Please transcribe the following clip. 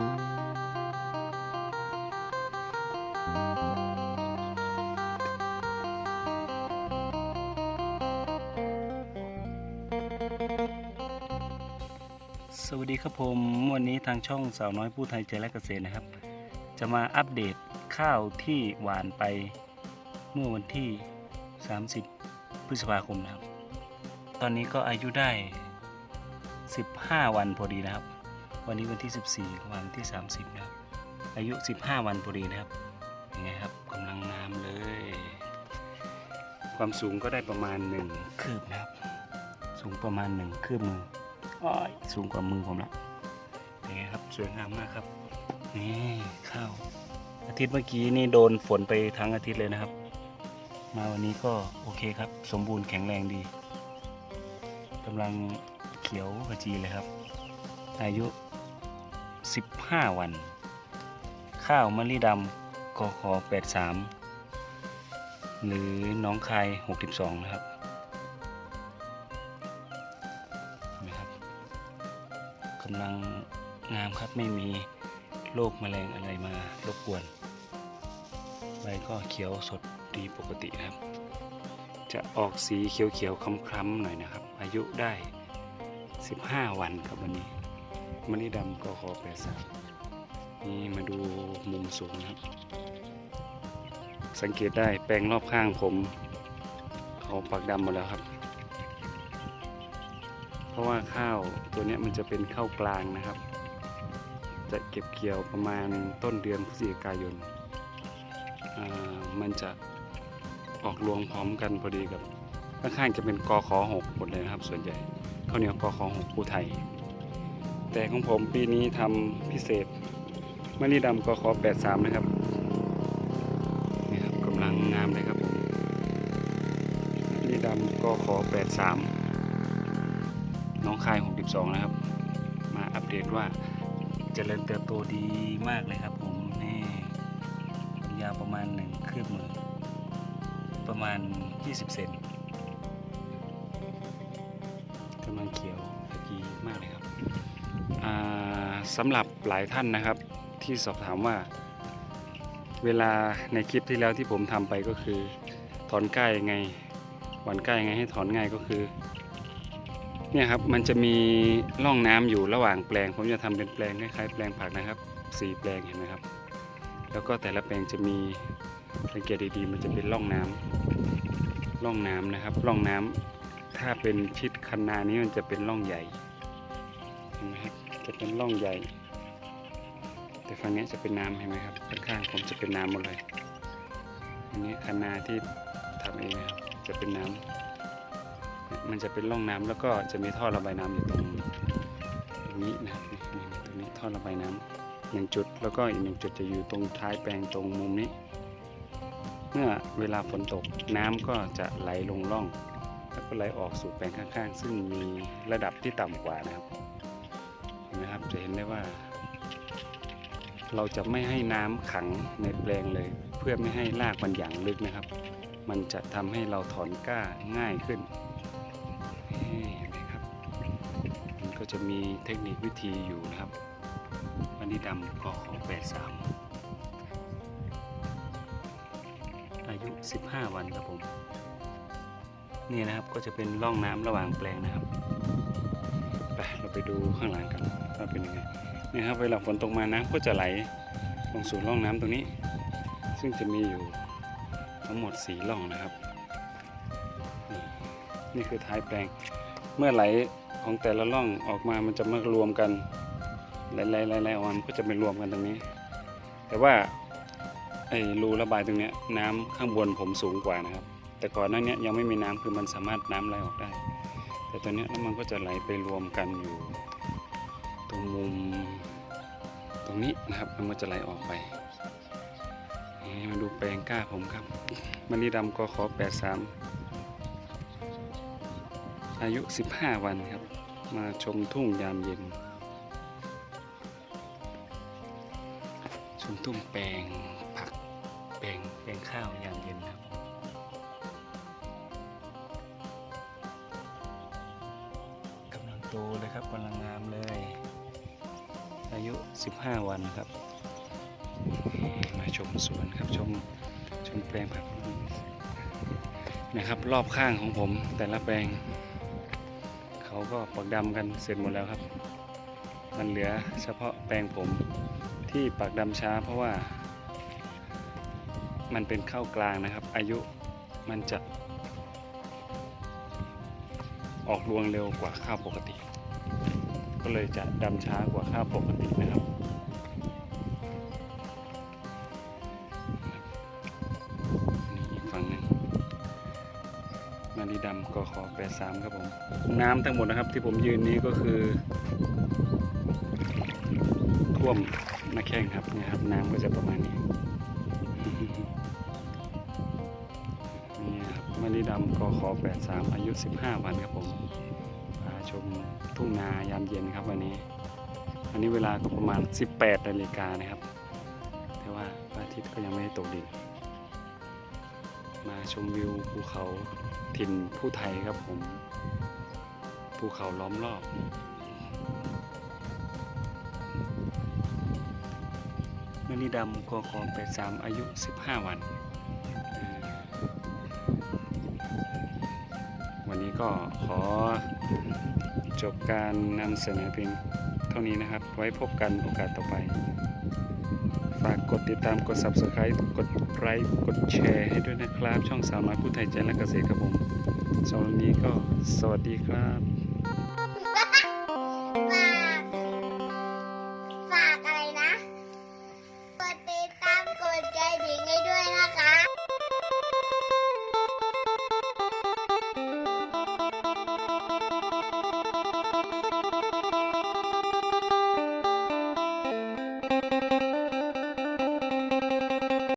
สวัสดีครับผมวันนี้ทางช่องสาวน้อยผู้ไทยใจและเกษตรนะครับ จะมาอัปเดตข้าวที่หวานไปเมื่อวันที่ 30 พฤษภาคมนะครับ ตอนนี้ก็อายุได้ 15 วันพอดีนะครับ วันนี้วันที่ 14วันที่ 30นะครับอายุ 15 วันพอดีนะครับยังไงครับกำลังงามเลย ความสูงก็ได้ประมาณ 1 คืบนะครับ สูงประมาณ 1 คืบมืออ้อยสูงกว่ามือผมล้วเป็นไงครับสวยงามมากครับนี่ข้าวอาทิตย์เมื่อกี้นี่โดนฝนไปทั้งอาทิตย์เลยนะครับ มาวันนี้ก็โอเคครับ สมบูรณ์แข็งแรงดีกำลังเขียวขจีเลยครับ อายุ 15 วัน ข้าวมะลิดำกขอ83 หรือน้องคาย 62 นะครับเห็นไหมครับกำลังงามครับไม่มีโรคแมลงอะไรมารบกวน ใบก็เขียวสดดีปกตินะครับ จะออกสีเขียวๆคล้ำๆหน่อยนะครับ อายุได้ 15 วันครับวันนี้ มะลิดำก็ขอแปดสามนี่มาดูมุมสูงนะครับ สังเกตได้แปลงรอบข้างผมเขาปักดำหมดแล้วครับ เพราะว่าข้าวตัวนี้มันจะเป็นข้าวกลางนะครับ จะเก็บเกี่ยวประมาณต้นเดือนพฤศจิกายนอ่ามันจะออกรวงพร้อมกันพอดีกับข้างๆจะเป็นกอขอหกหมดเลยนะครับ ส่วนใหญ่ข้าวเหนียวกอขอหกภูไทย แต่ของผมปีนี้ทำพิเศษมะลิดำกอขอแปดสามนะครับนี่ครับกำลังงามเลยครับผมมะลิดำกอขอแปดสามน้องคาย 62 นะครับ มาอัปเดตว่าเจริญเติบโตดีมากเลยครับผมนี่ยาวประมาณหนึ่งคืบมือ ประมาณ 20 เซนกำลังเขียวขจีมากเลยครับ สำหรับหลายท่านนะครับที่สอบถามว่า เวลาในคลิปที่แล้วที่ผมทำไปก็คือ ถอนก้ายังไงหวานก้ายังไงให้ถอนง่ายก็คือเนี่ยครับมันจะมีร่องน้ำอยู่ระหว่างแปลง ผมจะทำเป็นแปลงคล้ายๆแปลงผักนะครับสี่แปลงเห็นไหมครับ แล้วก็แต่ละแปลงจะมีสังเกตดีๆ มันจะเป็นร่องน้ำร่องน้ำนะครับร่องน้ำถ้าเป็นชิดคันนานี้มันจะเป็นร่องใหญ่เห็นไหมครับ จะเป็นร่องใหญ่ แต่ฝั่งนี้จะเป็นน้ำเห็นไหมครับ ข้างๆผมจะเป็นน้ำหมดเลย อันนี้คันนาที่ทำเองนะครับจะเป็นน้ำมันจะเป็นร่องน้ำแล้วก็จะมีท่อระบายน้ำอยู่ตรงตรงนี้นะครับตรงนี้ท่อระบายน้ำหนึ่งจุดแล้วก็อีกหนึ่งจุดจะอยู่ตรงท้ายแปลงตรงมุมนี้ เมื่อเวลาฝนตกน้ำก็จะไหลลงร่องแล้วก็ไหลออกสู่แปลงข้างๆ ซึ่งมีระดับที่ต่ำกว่านะครับ นไหมครับจะเห็นได้ว่า เราจะไม่ให้น้ำขังในแปลงเลย เพื่อไม่ให้รากมันหยั่งลึกนะครับ มันจะทำให้เราถอนก้าง่ายขึ้นนี่เห็นไหมครับ มันก็จะมีเทคนิควิธีอยู่นะครับวันนี้ดำก็ขอแปดสามอายุ 15 วันครับผม นี่นะครับก็จะเป็นร่องน้ำระหว่างแปลงนะครับ ไปเราไปดูข้างหลังกันว่าเป็นยังไงนี่ครับเวลาฝนตกมาน้ำก็จะไหลลงสู่ร่องน้ำตรงนี้ ซึ่งจะมีอยู่ทั้งหมดสีร่องนะครับ นี่คือท้ายแปลงเมื่อไหลของแต่ละร่องออกมามันจะมารวมกันหลๆๆๆออกมามันก็จะไปรวมกันตรงนี้ แต่ว่าไอ้รูระบายตรงนี้ยน้ำข้างบนผมสูงกว่านะครับ แต่ก่อนหน้าเนี้ยยังไม่มีน้ำคือมันสามารถน้ำไหลออกได้ แต่ตอนนี้ยแล้วมันก็จะไหลไปรวมกันอยู่ ตรงมุม ตรงนี้นะครับแล้วมันจะไหลออกไปนี่มาดูแปลงกล้าผมครับมะลิดำกขอ83 อายุ 15 วันครับ มาชมทุ่งยามเย็น ชมทุ่งแปลงผักแปลงแปลงข้าวยามเย็นครับ โตเลยครับกำลังงามเลย อายุ 15 วันครับ มาชมสวนครับชมชมแปลงผักนะครับ รอบข้างของผมแต่ละแปลง เขาก็ปักดำกันเสร็จหมดแล้วครับ มันเหลือเฉพาะแปลงผมที่ปักดำช้าเพราะว่า มันเป็นข้าวกลางนะครับ อายุมันจะ ออกรวงเร็วกว่าข้าวปกติ ก็เลยจะดำช้ากว่าข้าวปกตินะครับ นี่อีกฝั่งหนึ่งนาดีดำกขอ83ครับผม น้ำทั้งหมดนะครับที่ผมยืนนี้ก็คือท่วมหน้าแข้งครับนี่ยครับ น้ำก็จะประมาณนี้ มาดีดำกขอ83 อายุ 15 วันครับผมพาชมทุ่งนายามเย็นครับวันนี้ อันนี้เวลาก็ประมาณ 18นาฬิกานะครับ แต่ว่าพระอาทิตย์ก็ยังไม่ได้ตกดิน มาชมวิวภูเขาถิ่นผู้ไทยครับผม ภูเขาล้อมรอบมณีดำกคอ83 อายุ 15 วัน ก็ขอจบการนำเสนอเพียงเท่านี้นะครับ ไว้พบกันโอกาสต่อไป ฝากกดติดตามกด Subscribe กดไลค์กดแชร์ให้ด้วยนะครับ ช่องสาวน้อยผู้ไทยใจและเกษตรครับผมสำหรับนี้ก็สวัสดีครับ